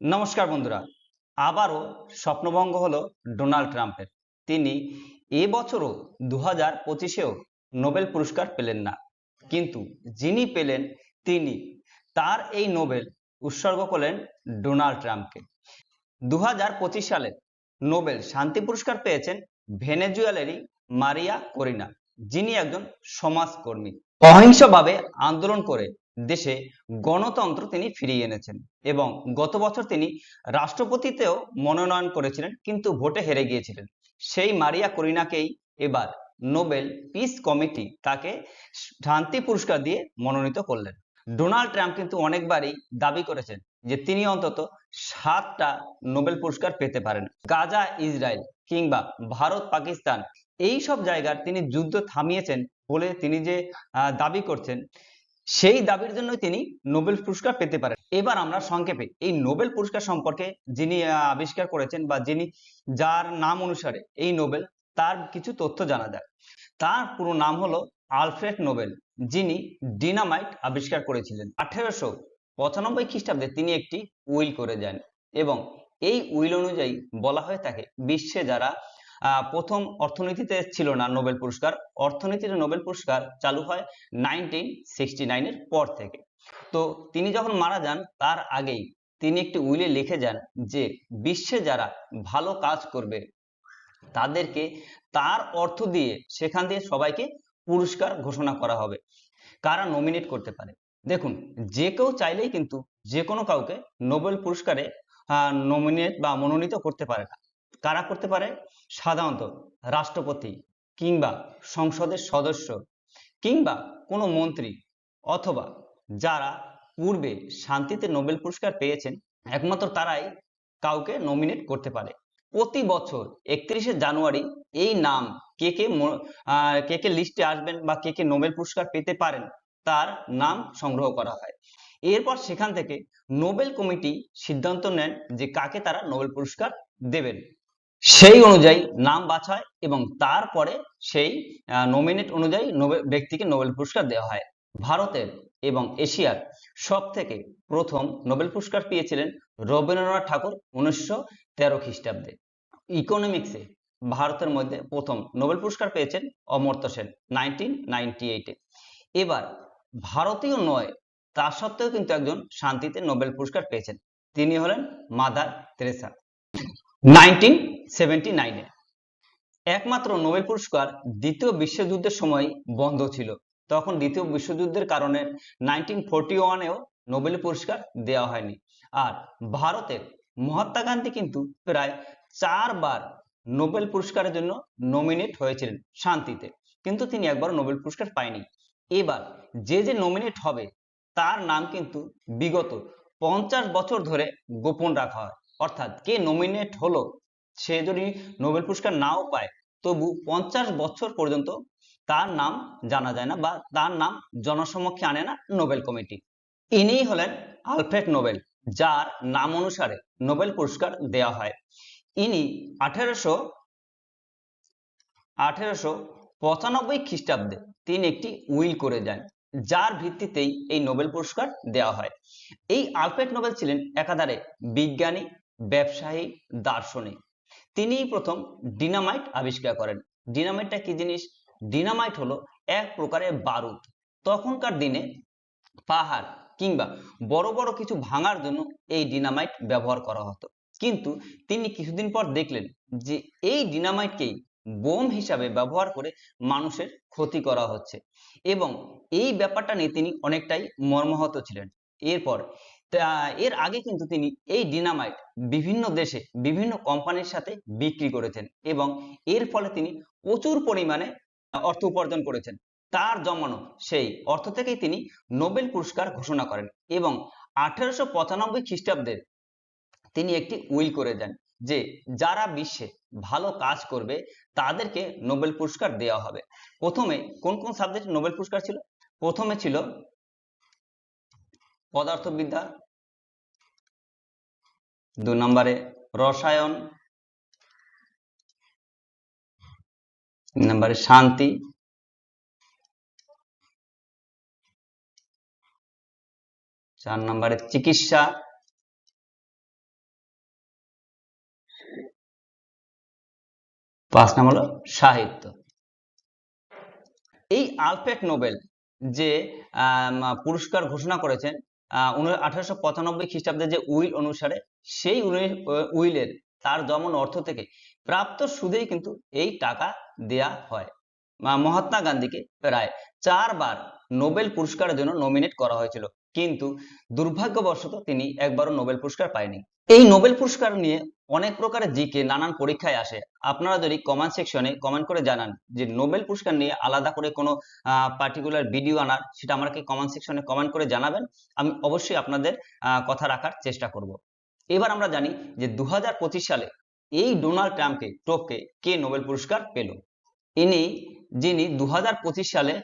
নমস্কার বন্ধুরা। আবারও স্বপ্নভঙ্গ হলো ডোনাল্ড ট্রাম্পের। তিনি এবছরও দু হাজার পঁচিশেও নোবেল পুরস্কার পেলেন না। কিন্তু যিনি পেলেন, তিনি তার এই নোবেল উৎসর্গ করলেন ডোনাল্ড ট্রাম্পকে। দু হাজার পঁচিশ সালে নোবেল শান্তি পুরস্কার পেয়েছেন ভেনেজুয়েলারই মারিয়া করিনা, যিনি একজন সমাজকর্মী। অহিংসভাবে আন্দোলন করে দেশে গণতন্ত্র তিনি ফিরিয়ে এনেছেন এবং গত বছর তিনি রাষ্ট্রপতিতেও মনোনয়ন করেছিলেন, কিন্তু ভোটে হেরে গিয়েছিলেন। সেই মারিয়া করিনাকেই এবার নোবেল পিস কমিটি তাকে শান্তি পুরস্কার দিয়ে মনোনীত করলেন। ডোনাল্ড ট্রাম্প কিন্তু অনেকবারই দাবি করেছেন যে তিনি অন্তত সাতটা নোবেল পুরস্কার পেতে পারেন। গাজা, ইসরায়েল কিংবা ভারত, পাকিস্তান এই সব জায়গার তিনি যুদ্ধ থামিয়েছেন বলে তিনি যে দাবি করছেন সেই দাবির জন্য তিনি নোবেল পুরস্কার পেতে পারেন। এবার আমরা সংক্ষেপে এই নোবেল পুরস্কার সম্পর্কে যিনি আবিষ্কার করেছেন বা যিনি যার নাম অনুসারে এই নোবেল, তার কিছু তথ্য জানা যায় তার পুরো নাম হলো আলফ্রেড নোবেল, যিনি ডিনামাইট আবিষ্কার করেছিলেন। আঠেরোশো পঁচানব্বই খ্রিস্টাব্দে তিনি একটি উইল করে যান এবং এই উইল অনুযায়ী বলা হয়ে থাকে বিশ্বে যারা প্রথম অর্থনীতিতে ছিল না নোবেল পুরস্কার। অর্থনীতিতে নোবেল পুরস্কার চালু হয় নাইনটিন সিক্সটি নাইনের পর থেকে। তো তিনি যখন মারা যান, তার আগেই তিনি একটি উইলে লিখে যান যে, বিশ্বে যারা ভালো কাজ করবে, তাদেরকে তার অর্থ দিয়ে সেখান দিয়ে সবাইকে পুরস্কার ঘোষণা করা হবে। কারা নমিনেট করতে পারে? দেখুন, যে কেউ চাইলেই কিন্তু যে কোনো কাউকে নোবেল পুরস্কারে নমিনেট বা মনোনীত করতে পারে না। কারা করতে পারে? সাধারণত রাষ্ট্রপতি কিংবা সংসদের সদস্য কিংবা কোনো মন্ত্রী অথবা যারা পূর্বে শান্তিতে নোবেল পুরস্কার পেয়েছেন, একমাত্র তারাই কাউকে নমিনেট করতে পারে। প্রতি বছর একত্রিশে জানুয়ারি এই নাম কে কে কে কে লিস্টে আসবেন বা কে কে নোবেল পুরস্কার পেতে পারেন, তার নাম সংগ্রহ করা হয়। এরপর সেখান থেকে নোবেল কমিটি সিদ্ধান্ত নেন যে কাকে তারা নোবেল পুরস্কার দেবেন। সেই অনুযায়ী নাম বাছায় এবং তারপরে সেই নমিনেট অনুযায়ী ব্যক্তিকে নোবেল পুরস্কার দেওয়া হয়। ভারতের এবং এশিয়ার সব থেকে প্রথম নোবেল পুরস্কার পেয়েছিলেন রবীন্দ্রনাথ ঠাকুর উনিশশো তেরো খ্রিস্টাব্দে। ইকোনমিক্সে ভারতের মধ্যে প্রথম নোবেল পুরস্কার পেয়েছেন অমর্ত্য সেন নাইনটিন নাইনটি এইটে এবার ভারতীয় নয় তা সত্ত্বেও কিন্তু একজন শান্তিতে নোবেল পুরস্কার পেয়েছেন। তিনি হলেন মাদার তেরেসা। নাইনটিন সেভেন্টি নাইনে একমাত্র নোবেল পুরস্কার দ্বিতীয় বিশ্বযুদ্ধের সময় বন্ধ ছিল। তখন দ্বিতীয় বিশ্বযুদ্ধের কারণে নাইনটিন ফোরটি ওয়ানেও নোবেল পুরস্কার দেওয়া হয়নি। আর ভারতের মহাত্মা গান্ধী কিন্তু প্রায় চারবার নোবেল পুরস্কারের জন্য নমিনেট হয়েছিলেন শান্তিতে। কিন্তু তিনি একবার নোবেল পুরস্কার পায়নি। এবার যে যে নমিনেট হবে, তার নাম কিন্তু বিগত পঞ্চাশ বছর ধরে গোপন রাখা হয়। অর্থাৎ কে নমিনেট হলো সে যদি নোবেল পুরস্কার নাও পায়, তবু পঞ্চাশ বছর পর্যন্ত তার নাম জানা যায় না বা তার নাম জনসমক্ষে আনে না নোবেল কমিটি। ইনিই হলেন আলফ্রেড নোবেল, যার নাম অনুসারে নোবেল পুরস্কার দেওয়া হয়। ইনি আঠেরোশো আঠেরোশো পঁচানব্বই খ্রিস্টাব্দে তিনি একটি উইল করে যান যার ভিত্তিতেই এই নোবেল পুরস্কার দেওয়া হয়। এই আলফ্রেড নোবেল ছিলেন একাধারে বিজ্ঞানী, ব্যবসায়ী, দার্শনিক। তিনিই প্রথম ডিনামাইট আবিষ্কার করেন। ডিনামাইটটা কি জিনিস? ডিনামাইট হলো এক প্রকারের বারুদ। তখনকার দিনে পাহাড় কিংবা বড় বড় কিছু ভাঙার জন্য এই ডিনামাইট ব্যবহার করা হতো। কিন্তু তিনি কিছুদিন পর দেখলেন যে এই ডিনামাইটকেই বোম হিসাবে ব্যবহার করে মানুষের ক্ষতি করা হচ্ছে। এবং এই ব্যাপারটা নিয়ে তিনি অনেকটাই মর্মাহত ছিলেন। এরপর এর আগে কিন্তু তিনি এই ডিনামাইট বিভিন্ন দেশে বিভিন্ন কোম্পানির সাথে বিক্রি করেছেন এবং এর ফলে তিনি প্রচুর পরিমাণে অর্থ উপার্জন করেছেন। তার জমানো সেই অর্থ থেকেই তিনি নোবেল পুরস্কার ঘোষণা করেন এবং আঠারোশো পঁচানব্বই খ্রিস্টাব্দে তিনি একটি উইল করে দেন যে যারা বিশ্বে ভালো কাজ করবে তাদেরকে নোবেল পুরস্কার দেওয়া হবে। প্রথমে কোন কোন সাবজেক্টে নোবেল পুরস্কার ছিল? প্রথমে ছিল পদার্থবিদ্যা। দু নম্বরে রসায়ন। তিন নম্বরে শান্তি। চার নম্বরে চিকিৎসা। পাঁচ নম্বর হলো সাহিত্য। এই আলফ্রেড নোবেল যে পুরস্কার ঘোষণা করেছেন আঠারোশো পঁচানব্বই খ্রিস্টাব্দে যে উইল অনুসারে, সেই উইলের তার দমন অর্থ থেকে প্রাপ্ত সুদেই কিন্তু এই টাকা দেয়া হয়। মহাত্মা গান্ধীকে প্রায় চারবার নোবেল পুরস্কারের জন্য নমিনেট করা হয়েছিল। কিন্তু দুর্ভাগ্যবশত তিনি একবারও নোবেল পুরস্কার পায়নি। এই নোবেল পুরস্কার নিয়ে অনেক প্রকারের জিকে নানান পরীক্ষায় আসে। আপনারা যদি কমেন্ট সেকশনে কমেন্ট করে জানান যে নোবেল পুরস্কার নিয়ে আলাদা করে কোনো পার্টিকুলার ভিডিও আনার, সেটা আমাকে কমেন্ট সেকশনে কমেন্ট করে জানাবেন। আমি অবশ্যই আপনাদের কথা রাখার চেষ্টা করব। এবার আমরা জানি যে দু হাজার পঁচিশ সালে এই ডোনাল্ড ট্রাম্পকে টপকে কে নোবেল পুরস্কার পেল? ইনি, যিনি দু হাজার পঁচিশ সালে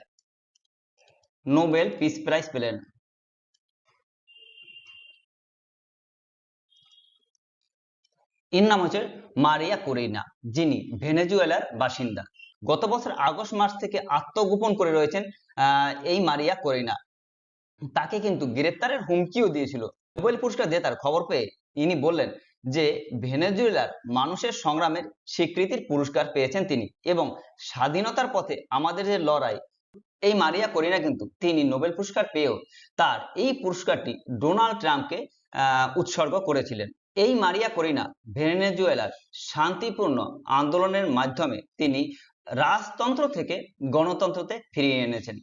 নোবেল পিস প্রাইজ পেলেন। এর নাম হচ্ছে মারিয়া কোরিনা, যিনি ভেনেজুয়েলার বাসিন্দা। গত বছর আগস্ট মাস থেকে আত্মগোপন করে রয়েছেন এই মারিয়া কোরিনা। তাকে কিন্তু গ্রেপ্তারের হুমকিও দিয়েছিল। নোবেল পুরস্কার জেতার খবর পেয়ে ইনি বললেন যে, ভেনেজুয়েলার মানুষের সংগ্রামের স্বীকৃতির পুরস্কার পেয়েছেন তিনি এবং স্বাধীনতার পথে আমাদের যে লড়াই, এই মারিয়া করিনা কিন্তু তিনি নোবেল পুরস্কার পেয়েও তার এই পুরস্কারটি ডোনাল্ড ট্রাম্পকে উৎসর্গ করেছিলেন। এই মারিয়া করিনা, ভেনেজুয়েলার শান্তিপূর্ণ আন্দোলনের মাধ্যমে তিনি রাজতন্ত্র থেকে গণতন্ত্রতে ফিরিয়ে এনেছেন।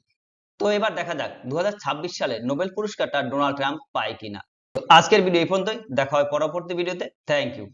তো এবার দেখা যাক দু হাজার ছাব্বিশ সালে নোবেল পুরস্কারটা ডোনাল্ড ট্রাম্প পায় কিনা। আজকের ভিডিও এই পর্যন্তই, দেখা হয় পরবর্তী ভিডিওতে। Thank you.